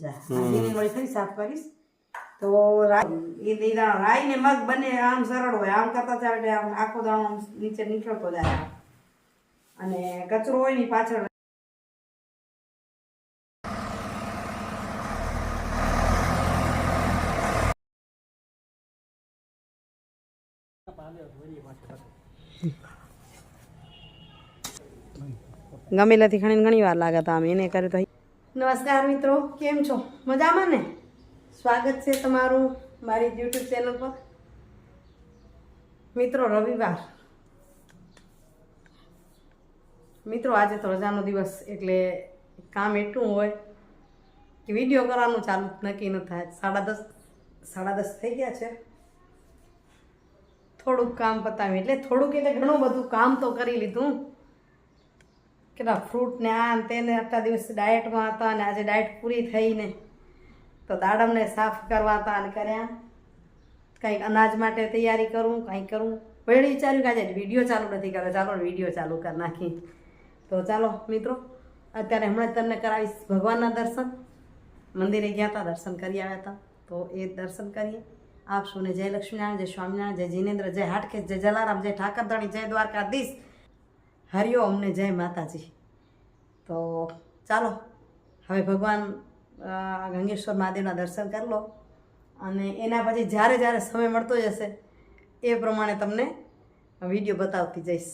જા. જીની વળી થઈ સાફ કરીશ. તો રાઈ એ રાઈ ને મગ બંને આમ સરળ હોય. આમ કરતા ચાલે એટલે આમ આખો દાણો આમ નીચે નીકળતો જાય અને કચરો હોય ને પાછળ ગમેલાથી ખણીને ઘણી વાર લાગે તો આમ એને કરે તો નમસ્કાર મિત્રો, કેમ છો? મજામાં ને? સ્વાગત છે તમારું મારી યુટ્યુબ ચેનલ પર. મિત્રો, રવિવાર. મિત્રો, આજે તો રજાનો દિવસ, એટલે કામ એટલું હોય કે વીડિયો કરવાનું ચાલુ નક્કી ન થાય. સાડા દસ સાડા દસ થઈ ગયા છે. થોડુંક કામ પતાવ્યું. એટલે થોડુંક એટલે ઘણું બધું કામ તો કરી લીધું. કેટલા ફ્રૂટ ને આ તેને આટલા દિવસ ડાયટમાં હતા અને આજે ડાયટ પૂરી થઈને તો દાડમને સાફ કરવા હતા અને કર્યા. કંઈક અનાજ માટે તૈયારી કરું, કંઈક કરું. વળી વિચાર્યું કે આજે વીડિયો ચાલુ નથી કરતા. ચાલો વીડિયો ચાલુ કરી નાખી તો ચાલો મિત્રો, અત્યારે હમણાં તમને કરાવીશ ભગવાનના દર્શન. મંદિરે ગયા હતા, દર્શન કરી આવ્યા હતા. તો એ દર્શન કરીએ. આપ સૌને જય લક્ષ્મીનારાયણ, જય સ્વામિનારાયણ, જય જીનેન્દ્ર, જય હાટકેશ, જય જલારામ, જય ઠાકરધણી, જય દ્વારકાધીશ. હરિયો અમને જય માતાજી. તો ચાલો, હવે ભગવાન ગંગેશ્વર મહાદેવના દર્શન કરી લો અને એના પછી જ્યારે જ્યારે સમય મળતો જશે એ પ્રમાણે તમને વીડિયો બતાવતી જઈશ.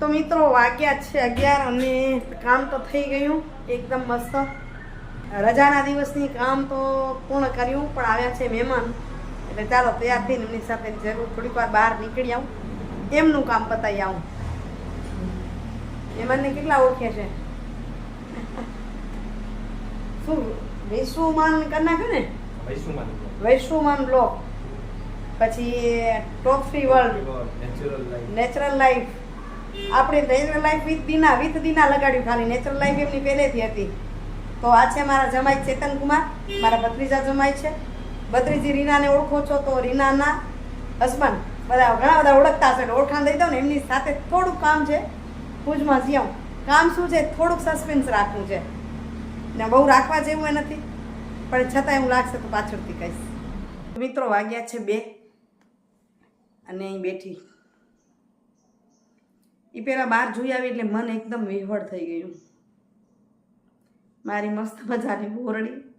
તો મિત્રો વાગ્યા છે અગિયાર અને કામ તો થઈ ગયું. એકદમ મસ્ત. રજાના દિવસની કામ તો પૂર્ણ કર્યું પણ આવ્યા છે મહેમાન. એટલે ચાલો તૈયાર થઈને એમની સાથે જરૂર થોડીક વાર બહાર નીકળી આવું. એમનું કામ પતાવી આવું. મહેમાનને કેટલા ઓળખે છે? શું વિશ્વમાન કરી નાખ્યું ને? વૈશ્વમાન બ્લોક. પછી top free world. Natural life. આપણે નેચરલ લાઈફ વિથ દીના વિથ દીના લગાડ્યું ખાલી. નેચરલ લાઈફ એમની પહેલેથી હતી. તો આ છે મારા જમાઈ ચેતન કુમાર. મારા ભત્રીજા જમાઈ છે. ભત્રીજી રીનાને ઓળખો છો તો રીનાના હસબન્ડ બધા ઘણા બધા ઓળખતા હશે. ઓળખાણ દઈ દઉં ને એમની સાથે થોડુંક કામ છે. ભુજમાં જ્યાં કામ શું છે? થોડુંક સસ્પેન્સ રાખવું છે. ને બહુ રાખવા જેવું એ નથી. પણ છતાં એવું લાગશે તો પાછળથી કહીશ. મિત્રો વાગ્યા છે બે. અને અહીં બેઠી. એ પહેલાં બહાર જોઈ આવી એટલે મન એકદમ વિહવળ થઈ ગયું. મારી મસ્ત મજાની બોરડી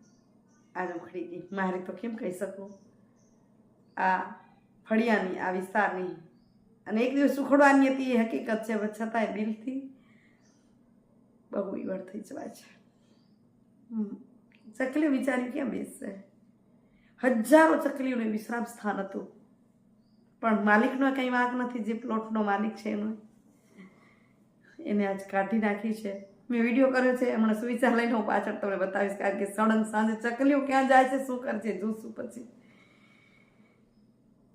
આજે ઉખડી ગઈ મારી તો કેમ કહી શકું? આ ફળિયાની, આ વિસ્તારની. અને એક દિવસ ઉખડવાની હતી, એ હકીકત છે છતાંય દિલથી બહુ વિવળ થઈ જવાય છે. હમ. ચકલી વિચારી ક્યાં બેસશે? હજારો ચકલીઓનું વિશ્રામ સ્થાન હતું. પણ માલિકનો કંઈ વાંક નથી, જે પ્લોટનો માલિક છે એનો. એને આજ કાઢી નાખી છે. મેં વીડિયો કર્યો છે હમણાં સુવિચાર લઈને હું પાછળ તમને બતાવીશ, કારણ કે સડન સાંજે ચકલીઓ ક્યાં જાય છે, શું કરશે, જોશું પછી.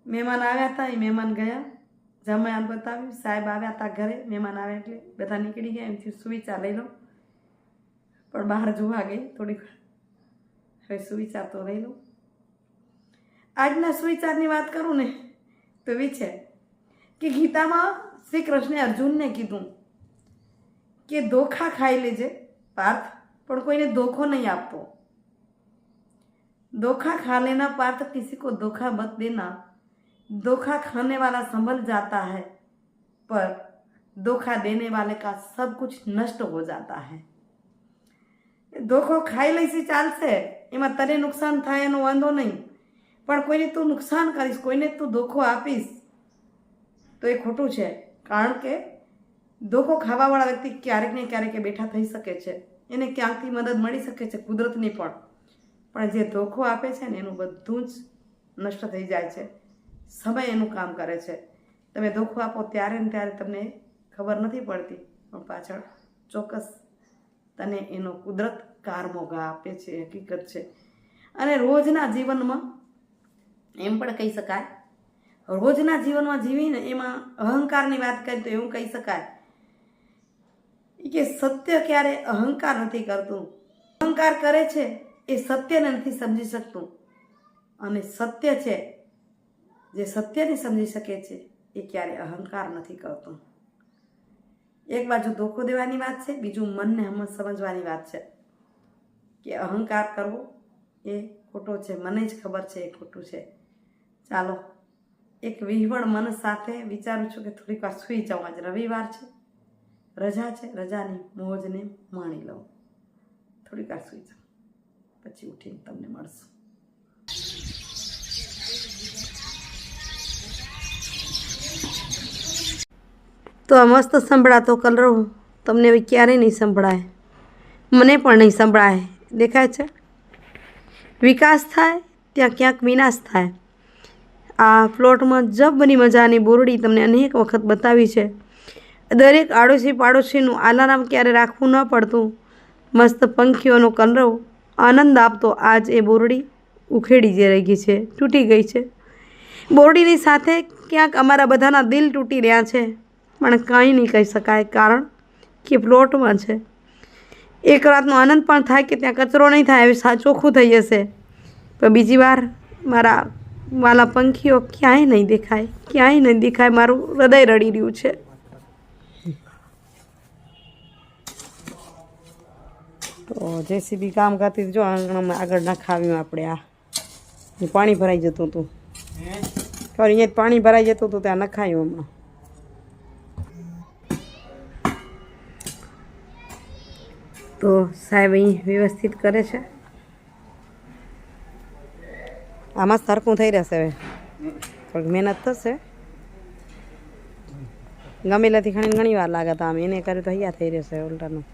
મહેમાન આવ્યા હતા, એ મહેમાન ગયા. જમાયાન બતાવ્યું, સાહેબ આવ્યા હતા ઘરે, મહેમાન આવ્યા એટલે બધા નીકળી ગયા, એમથી સુવિચાર લઈ લો. પણ બહાર જોવા ગઈ થોડીક. હવે સુવિચાર તો લઈ લો. આજના સુવિચારની વાત કરું ને, તો એવી છે કે ગીતામાં શ્રી કૃષ્ણે અર્જુનને કીધું કે ધોખા ખાઈ લેજે પાર્થ પણ કોઈને ધોખો નહીં આપવો धोखा खा लेना पार्थ किसी को धोखा मत देना धोखा खाने वाला संभल जाता है पर धोखा देने वाले का सब कुछ नष्ट हो जाता है ધોખો ખાઈ લઈશી ચાલશે એમાં તને નુકસાન થાય એનો વાંધો નહીં પણ કોઈને તું નુકસાન કરીશ કોઈને તું ધોખો આપીશ તો એ ખોટું છે કારણ કે ધોખો ખાવાવાળા વ્યક્તિ ક્યારેક ને ક્યારેક એ બેઠા થઈ શકે છે. એને ક્યાંકથી મદદ મળી શકે છે? કુદરતની પણ. પણ જે ધોખો આપે છે ને, એનું બધું જ નષ્ટ થઈ જાય છે. સમય એનું કામ કરે છે. તમે ધોખો આપો ત્યારે ને ત્યારે તમને ખબર નથી પડતી. પણ પાછળ ચોક્કસ તને એનો કુદરત કારમોગા આપે છે, હકીકત છે. અને રોજના જીવનમાં એમ પણ કહી શકાય, રોજના જીવનમાં જીવીને એમાં અહંકારની વાત કરીએ તો એવું કહી શકાય કે સત્ય ક્યારે અહંકાર નથી કરતું. અહંકાર કરે છે એ સત્યને નથી સમજી શકતું. અને સત્ય છે જે સત્યને સમજી શકે છે એ ક્યારે અહંકાર નથી કરતું. એક બાજુ ધોકો દેવાની વાત છે, બીજું મનને હમ સમજવાની વાત છે. કે અહંકાર કરવો એ ખોટો છે, મને જ ખબર છે એ ખોટું છે. ચાલો, એક વિહવળ મન સાથે વિચારું છું કે થોડીક વાર સૂઈ જાઉં આજે રવિવાર છે. રજા છે, રજાની મોજને માણી લઉં. થોડીક વાર સુઈ જાઉં. પછી ઉઠીને તમને મળશું. તો આ મસ્ત સંભળાતો કલરો તમને હવે ક્યારેય નહીં સંભળાય. મને પણ નહીં સંભળાય. દેખાય છે? વિકાસ થાય, ત્યાં ક્યાંક વિનાશ થાય. આ પ્લોટમાં જબની મજાની બોરડી તમને અનેક વખત બતાવી છે. દરેક આડોશી પાડોશીનું આલારામ ક્યારે રાખવું ન પડતું? મસ્ત પંખીઓનો કલરવ આનંદ આપતો આજ એ બોરડી ઉખેડી જે રહી ગઈ છે, તૂટી ગઈ છે. બોરડીની સાથે ક્યાંક અમારા બધાના દિલ તૂટી રહ્યા છે, પણ કાંઈ નહીં કહી શકાય કારણ કે પ્લોટમાં છે. એક રાતનો આનંદ પણ થાય કે ત્યાં કચરો નહીં થાય એવી ચોખ્ખું થઈ જશે. પણ બીજી વાર મારા વાલા પંખીઓ ક્યાંય નહીં દેખાય, ક્યાંય નહીં દેખાય, મારું હૃદય રડી રહ્યું છે. તો જેસીબી કામ કરતી જો આંગણામાં આગળ નખાવ્યું આપણે આ. પાણી ભરાઈ જતું હતું. તો અહીંયા જ પાણી ભરાઈ જતું હતું ત્યાં નખાયું હમણાં તો સાહેબ અહીં વ્યવસ્થિત કરે છે? આમાં સરખું થઈ રહેશે હવે. થોડીક મહેનત થશે. ગમેલાથી ઘણી ઘણી વાર લાગે તો આમ. એને કર્યું તો અહીંયા થઈ રહેશે ઉલટાનું.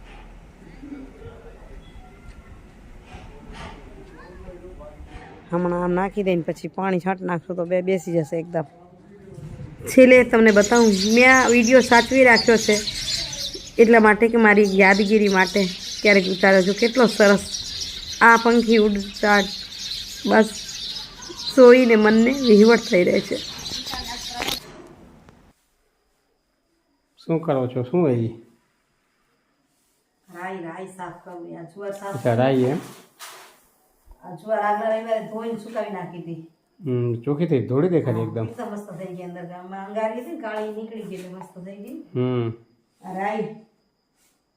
હમણાં આમ નાખી દઈને પછી પાણી છાંટ નાખશું તો બે બેસી જશે એકદમ. છેલ્લે તમને બતાવું મેં આ વીડિયો સાચવી રાખ્યો છે એટલા માટે કે મારી યાદગીરી માટે ક્યારેક વિચારો છું કેટલો સરસ આ પંખી ઉડતા બસ સોઈને મનને વિહવટ થઈ રહે છે. શું કરો છો? શું હોય? રાઈ રાઈ સાફ કરવી આ જુવાર સાફ રાઈ એમ? જુવાર આગલા રવિવારે ધોઈને સુકાવી નાખી હતી. હમ, ચોખ્ખી થઈ ધોળી દેખાય એકદમ. મસ્ત થઈ ગઈ અંદર. ગામમાં અંગારી હતી કાળી નીકળી ગઈ એટલે મસ્ત થઈ ગઈ. હમ. રાઈ.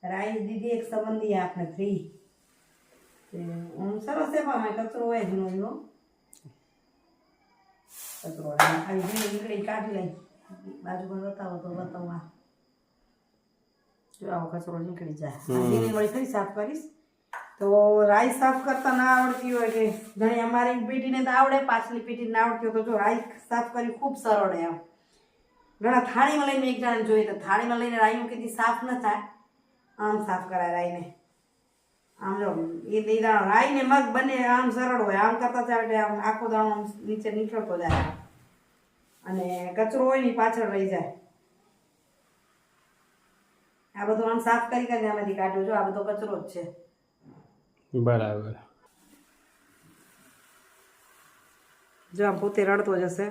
રાઈ દીદી એક સંબંધી આપણે ફ્રી. સરસ છે પણ કચરો હોય જૂનો જૂનો કચરો ઝીણી નીકળી કાઢી લઈ. બાજુ પર બતાવો તો બતાવવા જો આવો કચરો નીકળી જાય. વળી ફરી સાફ કરીશ. તો રાઈ સાફ કરતા ના આવડતી હોય કે ઘણી અમારી પેટીને તો આવડે પાછલી પેટીને ના આવડતી હોય તો જો રાઈ સાફ કરી ખૂબ સરળ એમ ઘણા થાળીમાં લઈને એક જણાને જોઈએ તો થાળીમાં લઈને રાયું કીધી સાફ ન થાય. આમ સાફ કરાય રાઈને. આમ જો, એ દાણો રાઈ ને મગ બંને, આમ સરળ હોય. આમ કરતા ચાલે આમ આખો દાણો નીચે નીકળતો જાય અને કચરો હોય ને પાછળ રહી જાય. આ બધું આમ સાફ કરી કરીને આમાંથી કાઢ્યો. જો આ બધો કચરો જ છે. બરાબર. જો આમ પોતે રડતો જશે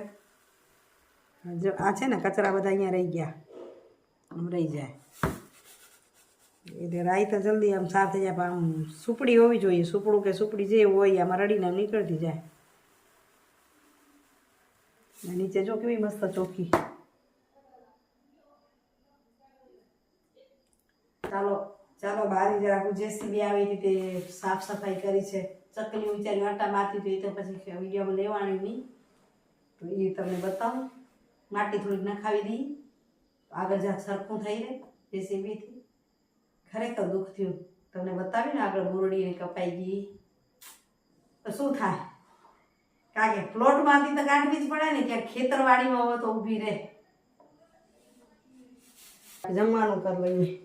જો આ છે ને કચરા બધા અહીંયા રહી ગયા. આમ રહી જાય. એટલે રાઈ તો જલ્દી આમ સાફ થઈ જાય, પણ આમ સુપડી હોવી જોઈએ. સુપડું કે સુપડી જે હોય, આમાં રડીને નીકળતી જાય. નીચે જો કેવી મસ્ત ચોખ્ખી ચાલો. ચાલો બારી જરા હું જેસીબી આવી રીતે સાફ સફાઈ કરી છે, ચકલી વિચારી આટા મારતી હતી તો પછી વિડીયોમાં લેવાની નહીં. તો એ તમને બતાવું. માટી થોડીક નખાવી દઈ આગળ જ્યાં સરખું થઈ રહે જેસીબીથી ખરેખર દુઃખ થયું. તમને બતાવ્યું ને આગળ બોરડીને કપાઈ ગઈ. તો શું થાય? કારણ કે પ્લોટમાંથી તો કાઢવી જ પડે ને ક્યાંક ખેતરવાડીમાં હોય તો ઊભી રહે. જમવાનું કરી લઈએ.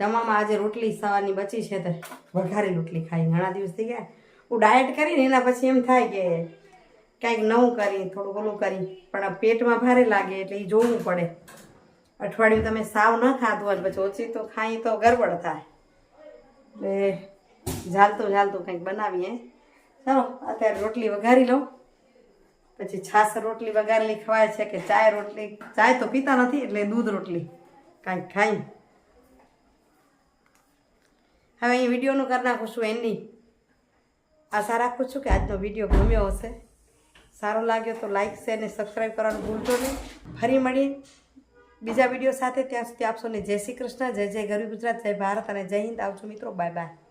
જમવામાં આજે રોટલી સવારની બચી છે તો વઘારી રોટલી ખાઈ ઘણા દિવસ થઈ ગયા. હું ડાયટ કરીને એના પછી એમ થાય કે કાંઈક નવું કરી થોડું ઓલું કરી, પણ પેટમાં ભારે લાગે એટલે એ જોવું પડે. અઠવાડિયું તમે સાવ ન ખાધું હોય પછી ઓછી તો ખાઈ તો ગરબડ થાય. એટલે ઝાલતું ઝાલતું કંઈક બનાવીએ. ચાલો, અત્યારે રોટલી વઘારી લઉં. પછી છાસ રોટલી વઘારેલી ખવાય છે કે ચાય રોટલી? ચાય તો પીતા નથી, એટલે દૂધ રોટલી. કાંઈક ખાઈ. હવે અહીં વિડીયોનું કરી નાખું છું એની. આશા રાખું છું કે આજનો વીડિયો ગમ્યો હશે. સારો લાગ્યો તો લાઇક શેર અને સબસ્ક્રાઈબ કરવાનું ભૂલજો નહીં. ફરી મળીએ બીજા વીડિયો સાથે. ત્યાં સુધી આપશો ને જય શ્રી કૃષ્ણ, જય જય ગરવી ગુજરાત, જય ભારત અને જય હિન્દ. આવજો મિત્રો. Bye bye